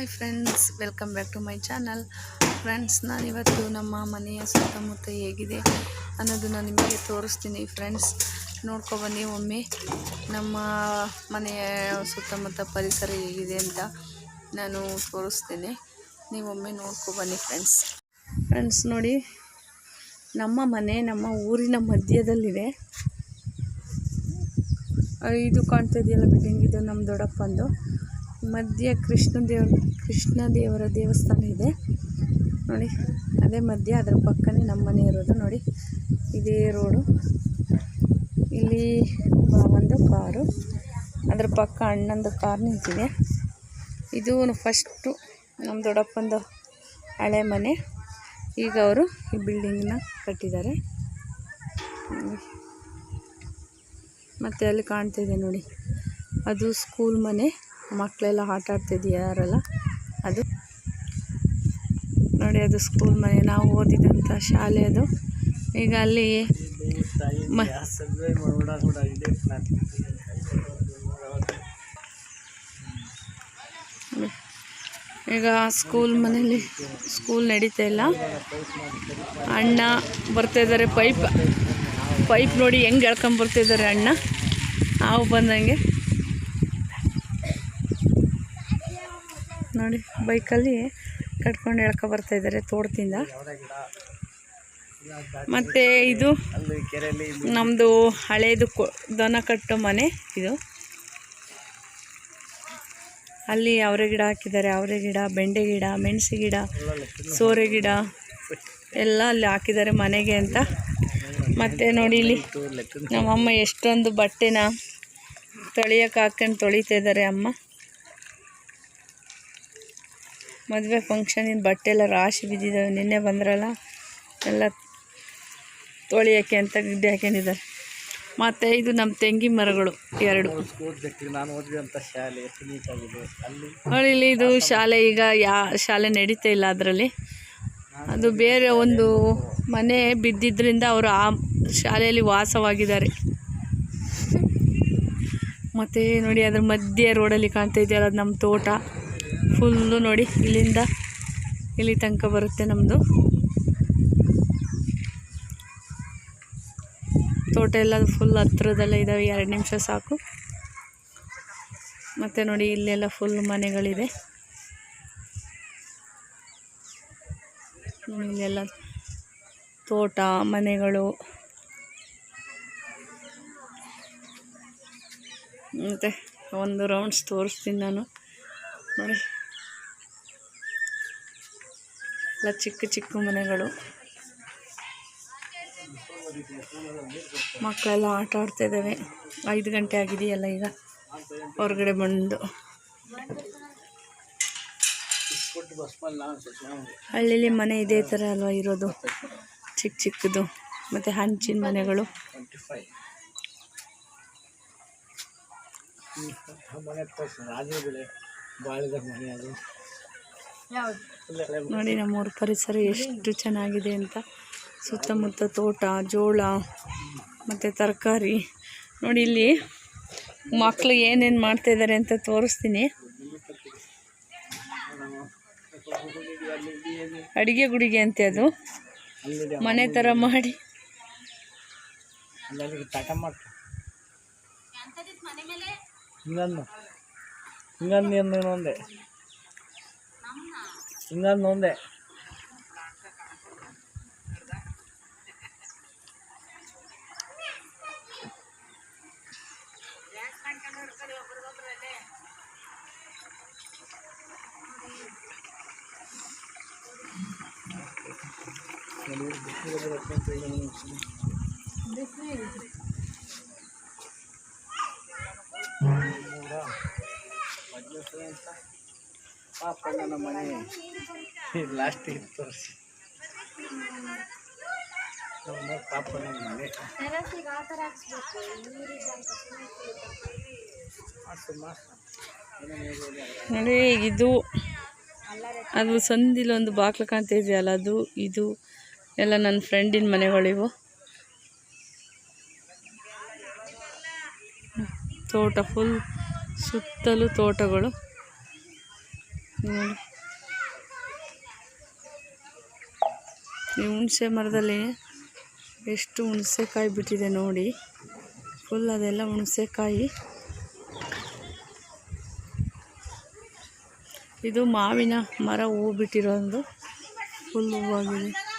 Hi friends, welcome back to my channel. Friends, ನಾನಿವತ್ತು ನಮ್ಮ ಮನೆಯ ಸುತ್ತಮುತ್ತ ಹೇಗಿದೆ ಅನ್ನೋದನ್ನ ನಿಮಗೆ ತೋರಿಸ್ತೀನಿ ಫ್ರೆಂಡ್ಸ್. ನೋಡ್ಕೊಬನ್ನಿ ಒಮ್ಮೆ ನಮ್ಮ ಮನೆಯ ಸುತ್ತಮುತ್ತ ಪರಿಸರ ಹೇಗಿದೆ ಅಂತ ನಾನು ತೋರಿಸ್ತೇನೆ. ನೀವೊಮ್ಮೆ ನೋಡ್ಕೊಬನ್ನಿ ಫ್ರೆಂಡ್ಸ್. ಫ್ರೆಂಡ್ಸ್, ನೋಡಿ, ನಮ್ಮ ಮನೆ ನಮ್ಮ ಊರಿನ ಮಧ್ಯದಲ್ಲಿದೆ. ಇದು ಕಾಣ್ತಾ ಇದೆಯಲ್ಲ ಬಿಲ್ಡಿಂಗ್ ಇದು ನಮ್ಮ ದೊಡ್ಡಪ್ಪಂದು. ಮಧ್ಯ ಕೃಷ್ಣ ದೇವ್ರ, ಕೃಷ್ಣ ದೇವರ ದೇವಸ್ಥಾನ ಇದೆ. ನೋಡಿ, ಅದೇ ಮಧ್ಯ ಅದರ ಪಕ್ಕನೇ ನಮ್ಮ ಮನೆ ಇರೋದು. ನೋಡಿ, ಇದೇ ರೋಡು ಇಲ್ಲಿ ಒಂದು ಕಾರು ಅದರ ಪಕ್ಕ ಅಣ್ಣಂದು ಕಾರ್ ನಿಂತಿದೆ. ಇದು ಫಸ್ಟು ನಮ್ಮ ದೊಡ್ಡಪ್ಪಂದು ಹಳೆ ಮನೆ. ಈಗ ಅವರು ಈ ಬಿಲ್ಡಿಂಗ್ನ ಕಟ್ಟಿದ್ದಾರೆ. ಮತ್ತು ಅಲ್ಲಿ ಕಾಣ್ತಿದೆ ನೋಡಿ. ಅದು ಸ್ಕೂಲ್ ಮನೆ. ಮಕ್ಕಳೆಲ್ಲ ಆಟ ಆಡ್ತಿದ್ಯಾರಲ್ಲ ಅದು ನೋಡಿ, ಅದು ಸ್ಕೂಲ್ ಮನೆ. ನಾವು ಓದಿದಂಥ ಶಾಲೆ ಅದು. ಈಗ ಅಲ್ಲಿ ಮ ಈಗ ಸ್ಕೂಲ್ ಮನೇಲಿ ಸ್ಕೂಲ್ ನಡೀತಾ ಇಲ್ಲ. ಅಣ್ಣ ಬರ್ತಾಯಿದ್ದಾರೆ ಪೈಪ್ ಪೈಪ್ ನೋಡಿ ಹೆಂಗೆ ಎಳ್ಕೊಂಬರ್ತಿದ್ದಾರೆ ಅಣ್ಣ. ಹಾವು ಬಂದಂಗೆ. ನೋಡಿ, ಬೈಕಲ್ಲಿ ಕಟ್ಕೊಂಡು ಎಳ್ಕೊ ಬರ್ತಾ ಇದ್ದಾರೆ ತೋಟದಿಂದ. ಮತ್ತು ಇದು ನಮ್ಮದು ಹಳೇದು ದನ ಕಟ್ಟು ಮನೆ ಇದು. ಅಲ್ಲಿ ಅವರೆ ಗಿಡ ಹಾಕಿದ್ದಾರೆ, ಅವರೆ ಗಿಡ, ಬೆಂಡೆ ಗಿಡ, ಮೆಣಸು ಗಿಡ, ಸೋರೆ ಗಿಡ ಎಲ್ಲ ಅಲ್ಲಿ ಹಾಕಿದ್ದಾರೆ ಮನೆಗೆ ಅಂತ. ಮತ್ತೆ ನೋಡಿ ಇಲ್ಲಿ ನಮ್ಮಮ್ಮ ಎಷ್ಟೊಂದು ಬಟ್ಟೆನ ತೊಳಿಯೋಕೆ ಹಾಕೊಂಡು ತೊಳಿತಾ ಇದ್ದಾರೆ ಅಮ್ಮ. ಮದುವೆ ಫಂಕ್ಷನಿನ ಬಟ್ಟೆ ಎಲ್ಲ ರಾಶಿ ಬಿದ್ದಿದ್ದಾವೆ. ನಿನ್ನೆ ಬಂದ್ರಲ್ಲ? ಎಲ್ಲ ತೊಳಿಯೋಕ್ಕೆ ಅಂತ ಗಿಡ್ಡೆ ಹಾಕೊಂಡಿದ್ದಾರೆ ಮತ್ತು ಇದು ನಮ್ಮ ತೆಂಗಿನ ಮರಗಳು, ಎರಡು. ಅಲ್ಲಿ ಇದು ಶಾಲೆ ಈಗ ಯಾ, ಶಾಲೆ ನಡೀತಾ ಇಲ್ಲ ಅದರಲ್ಲಿ. ಅದು ಬೇರೆ ಒಂದು ಮನೆ ಬಿದ್ದಿದ್ದರಿಂದ ಅವರು ಆ ಶಾಲೆಯಲ್ಲಿ ವಾಸವಾಗಿದ್ದಾರೆ. ಮತ್ತು ನೋಡಿ ಅದ್ರ ಮಧ್ಯೆ ರೋಡಲ್ಲಿ ಕಾಣ್ತಾ ಇದೆಯಲ್ಲ, ಅದು ನಮ್ಮ ತೋಟ. ಫುಲ್ಲು ನೋಡಿ, ಇಲ್ಲಿಂದ ಇಲ್ಲಿ ತನಕ ಬರುತ್ತೆ ನಮ್ಮದು ತೋಟ ಎಲ್ಲ ಫುಲ್ ಹತ್ರದಲ್ಲೇ ಇದ್ದಾವೆ ಎರಡು ನಿಮಿಷ ಸಾಕು. ಮತ್ತು ನೋಡಿ, ಇಲ್ಲೆಲ್ಲ ಫುಲ್ ಮನೆಗಳಿದೆ. ಇಲ್ಲೆಲ್ಲ ತೋಟ, ಮನೆಗಳು. ಮತ್ತು ಒಂದು ರೌಂಡ್ಸ್ ತೋರಿಸ್ತೀನಿ ನಾನು. ನೋಡಿ. ಎಲ್ಲ ಚಿಕ್ಕ ಚಿಕ್ಕ ಮನೆಗಳು. ಮಕ್ಕಳೆಲ್ಲ ಆಟ ಆಡ್ತಾ ಇದ್ದಾವೆ ಐದು ಗಂಟೆ ಆಗಿದೆಯಲ್ಲ ಈಗ. ಹೊರಗಡೆ ಬಂದು. ಹಳ್ಳಿಲಿ ಮನೆ ಇದೇ ಥರ ಅಲ್ವಾ ಇರೋದು? ಚಿಕ್ಕ ಚಿಕ್ಕದು. ಮತ್ತು ಹಂಚಿನ ಮನೆಗಳು. ಮನೆ ಬಾಳಿದ ಮನೆ ಅದು. ನೋಡಿ ನಮ್ಮೂರ ಪರಿಸರ ಎಷ್ಟು ಚೆನ್ನಾಗಿದೆ ಅಂತ. ಸುತ್ತಮುತ್ತ ತೋಟ ಜೋಳ ಮತ್ತು ತರಕಾರಿ. ನೋಡಿ ಇಲ್ಲಿ ಮಕ್ಕಳು ಏನೇನು ಮಾಡ್ತಾಯಿದ್ದಾರೆ ಅಂತ ತೋರಿಸ್ತೀನಿ. ಅಡುಗೆ ಗುಡಿಗೆ ಅಂತೆ ಅದು. ಮನೆ ಥರ ಮಾಡಿ. ಹಿಂಗಂದು ಹಿಂಗಂದು mart singa nonde Thank you. ಪಾಪ ನನ್ನ ಮನೆ ಲಾಸ್ಟ್ ಇತ್ತು ತೋರಿಸಿ. ಪಾಪ ನನ್ನ ಮನೆ. ನೋಡಿ ಇದು, ಅದು ಸಂದಿಲ್ಲ ಒಂದು ಬಾಕ್ಲ ಕಾಣ್ತಾ ಅದು, ಇದು, ಎಲ್ಲ ನನ್ನ ಫ್ರೆಂಡಿನ ಮನೆಗಳಿವು. ತೋಟ ಫುಲ್ ಸುತ್ತಲೂ ತೋಟಗಳು. ನೋಡಿ. ಈ ಹುಣಸೆ ಮರದಲ್ಲಿ ಎಷ್ಟು ಹುಣಸೆಕಾಯಿ ಬಿಟ್ಟಿದೆ ನೋಡಿ. ಫುಲ್ ಅದೆಲ್ಲ ಹುಣಸೆಕಾಯಿ. ಇದು ಮಾವಿನ ಮರ ಹೂ ಬಿಟ್ಟಿರೋದು. ಫುಲ್ ಹೂವಾಗಿದೆ.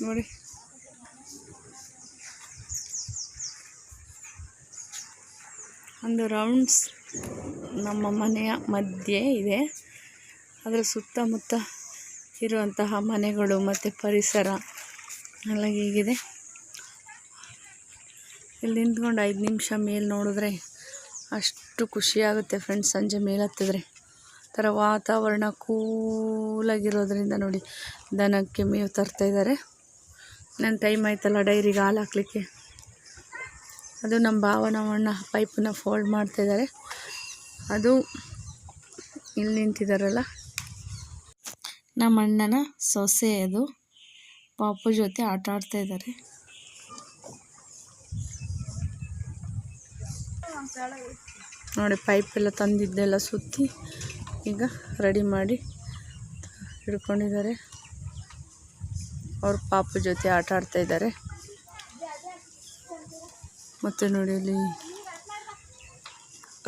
ನೋಡಿ. ಒಂದು ರೌಂಡ್ಸ್ ನಮ್ಮ ಮನೆಯ ಮಧ್ಯೆ ಇದೆ. ಅದರ ಸುತ್ತಮುತ್ತ ಇರುವಂತಹ ಮನೆಗಳು ಮತ್ತು ಪರಿಸರ ಎಲ್ಲ ಹೀಗಿದೆ. ಇಲ್ಲಿ ನಿಂತ್ಕೊಂಡು ಐದು ನಿಮಿಷ ಮೇಲೆ ನೋಡಿದ್ರೆ ಅಷ್ಟು ಖುಷಿಯಾಗುತ್ತೆ ಫ್ರೆಂಡ್ಸ್ ಸಂಜೆ ಮೇಲೆ ಹತ್ತಿದ್ರೆ. ಥರ ವಾತಾವರಣ ಕೂಲಾಗಿರೋದ್ರಿಂದ ನೋಡಿ ದನಕ್ಕೆ ಮೇವು ತರ್ತಾಯಿದ್ದಾರೆ ನನ್ನ ಟೈಮ್ ಆಯ್ತಲ್ಲ ಡೈರಿಗೆ ಹಾಲು ಹಾಕ್ಲಿಕ್ಕೆ. ಅದು ನಮ್ಮ ಭಾವ ನಮ್ಮ ಅಣ್ಣ ಪೈಪನ್ನ ಫೋಲ್ಡ್ ಮಾಡ್ತಾಯಿದ್ದಾರೆ ಅದು ಇಲ್ಲಿ ನಿಂತಿದ್ದಾರಲ್ಲ ನಮ್ಮ ಅಣ್ಣನ ಸೊಸೆ ಅದು. ಪಾಪು ಜೊತೆ ಆಟ ಆಡ್ತಾ ಇದ್ದಾರೆ ನೋಡಿ ಪೈಪ್ ಎಲ್ಲ ತಂದಿದ್ದೆಲ್ಲ ಸುತ್ತಿ ಈಗ ರೆಡಿ ಮಾಡಿ ಹಿಡ್ಕೊಂಡಿದ್ದಾರೆ. ಅವ್ರ ಪಾಪು ಜೊತೆ ಆಟ ಆಡ್ತಾ ಇದ್ದಾರೆ. ಮತ್ತು ನೋಡಿ ಇಲ್ಲಿ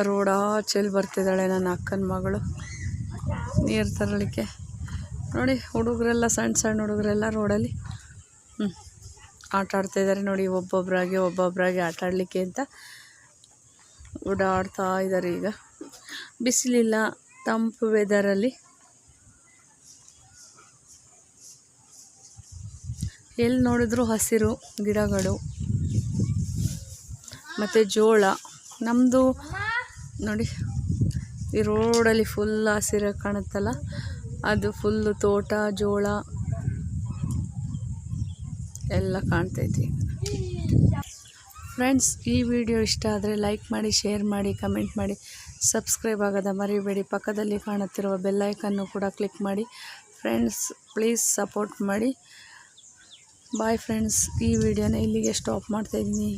ರೋಡ್ ಆಚೆಲಿ ಬರ್ತಿದ್ದಾಳೆ ನನ್ನ ಅಕ್ಕನ ಮಗಳು. ನೀರು ತರಲಿಕ್ಕೆ. ನೋಡಿ ಹುಡುಗರೆಲ್ಲ ಸಣ್ಣ ಸಣ್ಣ ಹುಡುಗರೆಲ್ಲ ರೋಡಲ್ಲಿ. ಹ್ಞೂ ಆಟ ಆಡ್ತಾಯಿದ್ದಾರೆ ನೋಡಿ ಒಬ್ಬೊಬ್ಬರಾಗಿ ಒಬ್ಬೊಬ್ಬರಾಗಿ ಆಟ ಆಡಲಿಕ್ಕೆ ಅಂತ ಓಡಾಡ್ತಾ ಇದ್ದಾರೆ ಈಗ. ಬಿಸಿಲಿಲ್ಲ, ತಂಪು ವೆದರಲ್ಲಿ ಎಲ್ಲಿ ನೋಡಿದ್ರು ಹಸಿರು, ಗಿಡಗಳು ಮತ್ತು ಜೋಳ. ನಮ್ಮದು ನೋಡಿ, ಈ ರೋಡಲ್ಲಿ ಫುಲ್ ಹಸಿರು ಕಾಣುತ್ತಲ್ಲ, ಅದು ಫುಲ್ಲು ತೋಟ, ಜೋಳ ಎಲ್ಲ ಕಾಣ್ತೈತಿ. ಫ್ರೆಂಡ್ಸ್ ಈ ವಿಡಿಯೋ ಇಷ್ಟ ಆದರೆ ಲೈಕ್ ಮಾಡಿ ಶೇರ್ ಮಾಡಿ ಕಮೆಂಟ್ ಮಾಡಿ. ಸಬ್ಸ್ಕ್ರೈಬ್ ಆಗೋದ ಮರಿಬೇಡಿ. ಪಕ್ಕದಲ್ಲಿ ಕಾಣುತ್ತಿರುವ ಬೆಲ್ಲೈಕನ್ನು ಕೂಡ ಕ್ಲಿಕ್ ಮಾಡಿ. ಫ್ರೆಂಡ್ಸ್ ಪ್ಲೀಸ್ ಸಪೋರ್ಟ್ ಮಾಡಿ. ಬಾಯ್ ಫ್ರೆಂಡ್ಸ್ ಈ ವಿಡಿಯೋನ ಇಲ್ಲಿಗೆ ಸ್ಟಾಪ್ ಮಾಡ್ತಾಯಿದ್ದೀನಿ